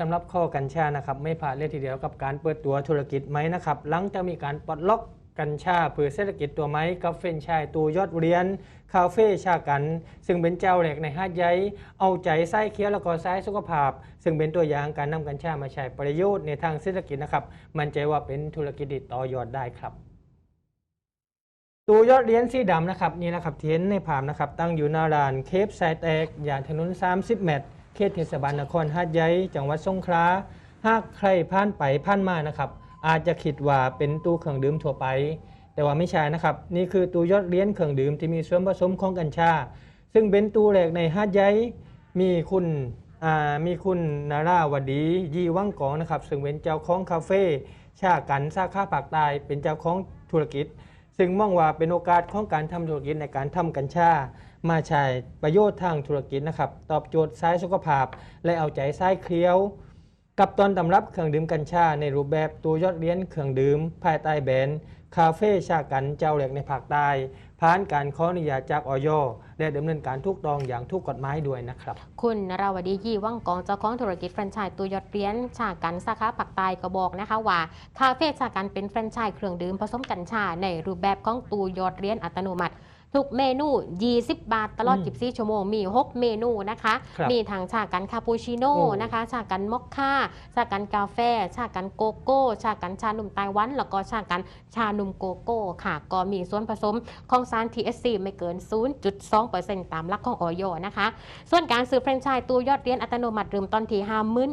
สำหรับข้อกัญชานะครับไม่ผ่านเลยทีเดียวกับการเปิดตัวธุรกิจไหมนะครับหลังจากมีการปลดล็อกกัญชาเพื่อเศรษฐกิจตัวไหมกับเฟนชายตัวยอดเรียน คาเฟ่ชากัน ซึ่งเป็นเจ้าแรกในหาดใหญ่เอาใจไส้เคี้ยวแล้วก็ไส้สุขภาพ ซึ่งเป็นตัวอย่างการนำกัญชามาใช้ประโยชน์ในทางเศรษฐกิจนะครับ มั่นใจว่าเป็นธุรกิจต่อยอดได้ครับตัวยอดเรียญสีดำนะครับนี่นะครับเที่เห็นในภาพนะครับตั้งอยู่หน้าร้านเคฟสายแตกย่านถนน 30 เมตร ขตเทศบาลนครหาดใหญ่จังหวัดสงขลาหากใครผ่านไปผ่านมานะครับอาจจะคิดว่าเป็นตู้เครื่องดื่มทั่วไป แต่ว่าไม่ใช่นะครับ นี่คือตู้ยอดเหรียญเครื่องดื่มที่มีส่วนผสมของกัญชา ซึ่งเป็นตู้แรกในหาดใหญ่มีคุณมีคุณนาราวดียี่ว่างกองนะครับ ซึ่งเป็นเจ้าของคาเฟ่ชากันสาขาปากใต้เป็นเจ้าของธุรกิจ ซึ่งมองว่าเป็นโอกาสของการทำธุรกิจในการทำกัญชา มาใช้ประโยชน์ทางธุรกิจนะครับ ตอบโจทย์สายสุขภาพ และเอาใจสายเคลียว กับตอนตำรับเครื่องดื่มกัญชาในรูปแบบตัวยอดเลี้ยนเครื่องดื่มภายใต้แบรนด์ คาเฟ่ชากันเจ้าแหลกในภาคใต้ผ่านการขออนุญาตจากออยและดำเนินการทุกตองอย่างทุกกฎหมายด้วยนะครับ คุณนราวดียี่ว่างกองเจ้าของธุรกิจแฟรนไชส์ตัวยอดเรียนชากันสาขาผักใต้ก็บอกนะคะว่าคาเฟ่ชากันเป็นแฟรนไชส์เครื่องดื่มผสมกัญชาในรูปแบบของตัวยอดเรียนอัตโนมัติ ทุกเมนู 20 บาท ตลอดอืม24 ชั่วโมง มี 6 เมนูนะคะ ครับมีทั้งชากันคาปูชิโน่โอ้ นะคะ ชากันมอคค่า ชากันกาแฟ ชากันโกโก้ ชากันชานมไต้หวัน แล้วก็ชากันชานมโกโก้ค่ะ ก็มีส่วนผสมของสาร THC ไม่เกิน 0.2%ตามหลักของออยนะคะ ส่วนการซื้อแฟรนไชส์ตัวยอดเหรียญอัตโนมัติเริ่มต้นที่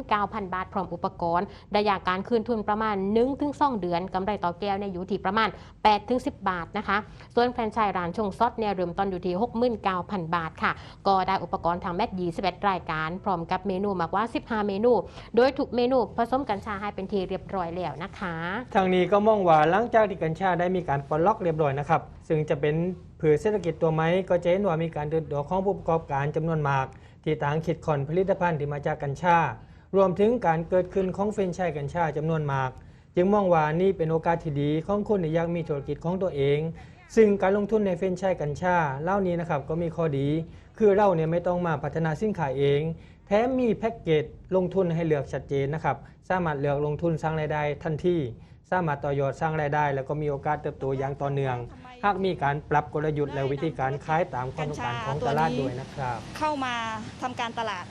59,000 บาท พร้อมอุปกรณ์ระยะการคืนทุนประมาณ 1-2 เดือนกำไรต่อแก้วเนี่ยอยู่ที่ประมาณ 8-10 บาทนะคะ ส่วนแฟรนไชส์ร้านชงซอสเนี่ยเริ่มต้นอยู่ที่ 69,000 บาทค่ะ ก็ได้อุปกรณ์ทางแมท21รายการ พร้อมกับเมนูมากว่า 15 เมนู โดยทุกเมนูผสมกัญชาให้เป็นทีเรียบร้อยแล้วนะคะ ทางนี้ก็มองว่าหลังจากที่กัญชาได้มีการปลดล็อกเรียบร้อยนะครับ ซึ่งจะเป็นเผื่อเศรษฐกิจตัวไหมก็จะเห็นว่ามีการเดินตัวของผู้ประกอบการจำนวนมาก ที่ต่างคิดคอนผลิตภัณฑ์ที่มาจากกัญชา รวมถึงการเกิดขึ้นของเฟรนชส์กัญชาจำนวนมาก จึงมองว่านี่เป็นโอกาสที่ดีของคนที่อยากมีธุรกิจของตัวเอง ซึ่งการลงทุนในเฟรนไชส์กัญชาเล่านี้นะครับก็มีข้อดี คือเราเนี่ยไม่ต้องมาพัฒนาสินค้าเอง แถมมีแพ็กเกจลงทุนให้เลือกชัดเจนนะครับ สามารถเลือกลงทุนสร้างรายได้ทันทีสามารถต่อยอดสร้างรายได้ แล้วก็มีโอกาสเติบโตอย่างต่อเนื่อง หากมีการปรับกลยุทธ์และวิธีการขายตามความต้องการของตลาดด้วยนะครับ เข้ามาทำการตลาด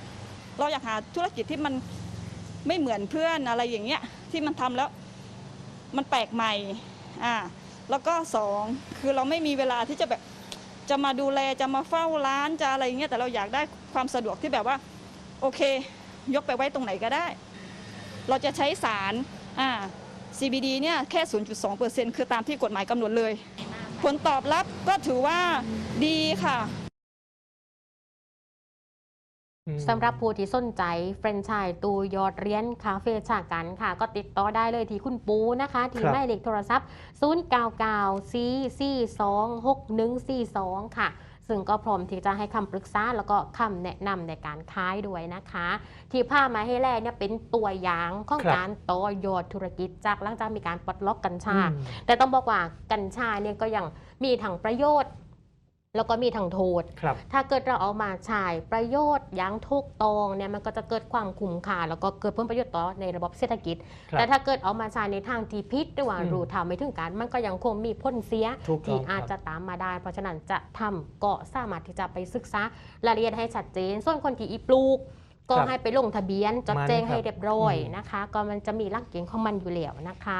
เราอยากหาธุรกิจที่มันไม่เหมือนเพื่อนอะไรอย่างเงี้ยที่มันทำแล้วมันแปลกใหม่อ่า แล้วก็สองคือเราไม่มีเวลาที่จะแบบจะมาดูแลจะมาเฝ้าร้านจะอะไรเงี้ยแต่เราอยากได้ความสะดวกที่แบบว่าโอเค ยกไปไว้ตรงไหนก็ได้ เราจะใช้สารอ่า CBD เนี่ยแค่ 0.2%คือตามที่กฎหมายกำหนดเลย ผลตอบรับก็ถือว่าดีค่ะ สำหรับผู้ที่สนใจแฟรนไชส์ตูยอดเหรียญคาเฟ่ชากันค่ะ ก็ติดต่อได้เลยที่คุณปูนะคะ ที่ครับหมายเลขโทรศัพท์ 0 9 9 4 4 2 6 1 4 2 ค่ะ ซึ่งก็พร้อมที่จะให้คำปรึกษาแล้วก็คำแนะนำในการค้ายด้วยนะคะ ที่พามาให้แลเนี่ยเป็นตัวอย่างของครับการต่อยอดธุรกิจจากหลังจากมีการปลดล็อกกัญชาอืมแต่ต้องบอกว่ากัญชาเนี่ยก็ยังมีทั้งประโยชน์ แล้วก็มีทั้งโทษครับถ้าเกิดเราเอามาใช้ประโยชน์อย่างถูกต้องเนี่ยมันก็จะเกิดความคุ้มค่าแล้วก็เกิดผลประโยชน์ต่อในระบบเศรษฐกิจครับแต่ถ้าเกิดเอามาใช้ในทางที่พิษหรือว่าอืมรู้เท่าไม่ถึงการมันก็ยังคงมีผลเสียถูกต้องที่ครับอาจจะตามมาได้ เพราะฉะนั้นจะทำก็สามารถที่จะไปศึกษารายละเอียดให้ชัดเจน ส่วนคนที่อีปลูกก็ครับให้ไปลงทะเบียนจดมันแจ้งครับให้เรียบร้อยอืมนะคะ ก็มันจะมีหลักเกณฑ์ของมันอยู่แล้วนะคะ